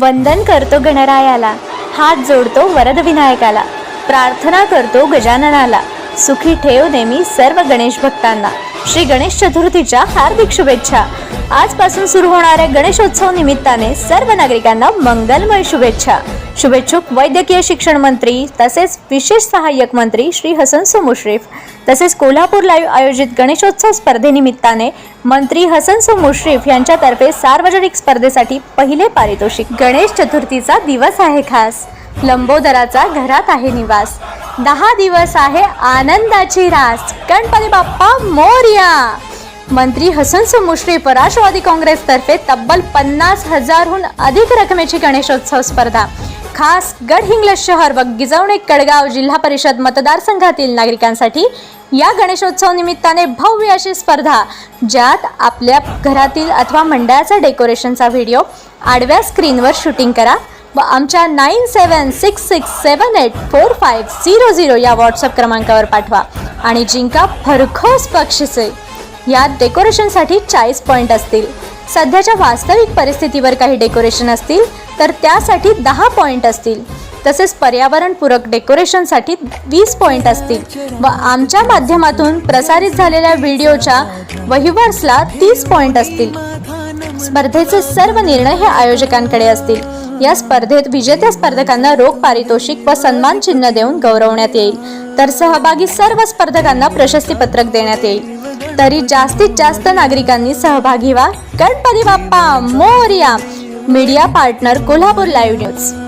वंदन करतो गणरायाला. हात जोडतो वरद विनायकाला प्रार्थना करतो गजाननाला. सुखी ठेव नेहमी सर्व गणेश भक्तांना श्री गणेश चतुर्थीच्या हार्दिक शुभेच्छा. आजपासून सुरू होणाऱ्या गणेशोत्सव निमित्ताने सर्व नागरिकांना मंगलमय शुभेच्छा. शुभेच्छुक वैद्यकीय शिक्षण मंत्री तसेच विशेष सहाय्यक मंत्री श्री हसन मुश्रीफ तसेच कोल्हापूर लाईव्ह आयोजित गणेशोत्सव स्पर्धेनिमित्ताने मंत्री हसनसो मुश्रीफ यांच्यातर्फे सार्वजनिक स्पर्धेसाठी पहिले पारितोषिक. गणेश चतुर्थीचा दिवस आहे खास. लंबोदराचा घरात आहे निवास. दहा दिवस आहे आनंदाची रास. गणपती बाप्पा मोर्या. मंत्री हसन मुश्रीफ राष्ट्रवादी काँग्रेसतर्फे तब्बल पन्नास हजारहून अधिक रकमेची गणेशोत्सव स्पर्धा. खास गडहिंग्लज शहर व गिजवणे कडगाव जिल्हा परिषद मतदारसंघातील नागरिकांसाठी या गणेशोत्सव निमित्ताने भव्य अशी स्पर्धा ज्यात आपल्या घरातील अथवा मंडळाचा डेकोरेशनचा व्हिडिओ आडव्या स्क्रीनवर शूटिंग करा. व आमच्या nine seven six six seven eight four five zero zero या व्हॉट्सअप क्रमांकावर पाठवा. आणि जिंका भरघोस बक्षिसे. यात डेकोरेशनसाठी चाळीस पॉईंट असतील. सध्याच्या वास्तविक परिस्थितीवर काही डेकोरेशन असतील तर त्यासाठी दहा पॉईंट असतील. तसेच पर्यावरणपूरक डेकोरेशनसाठी वीस पॉईंट असतील. व आमच्या माध्यमातून प्रसारित झालेल्या व्हिडिओच्या वहिवर्सला तीस पॉईंट असतील. स्पर्धेचे सर्व निर्णय हे आयोजकांकडे असतील. या स्पर्धेत विजेत्या स्पर्धकांना रोख पारितोषिक व सन्मान चिन्ह देऊन गौरवण्यात येईल. तर सहभागी सर्व स्पर्धकांना प्रशस्ती पत्रक देण्यात येईल. तरी जास्तीत जास्त नागरिकांनी सहभागी व्हा. Ganpati Bappa Morya. Media partner Kolhapur live news.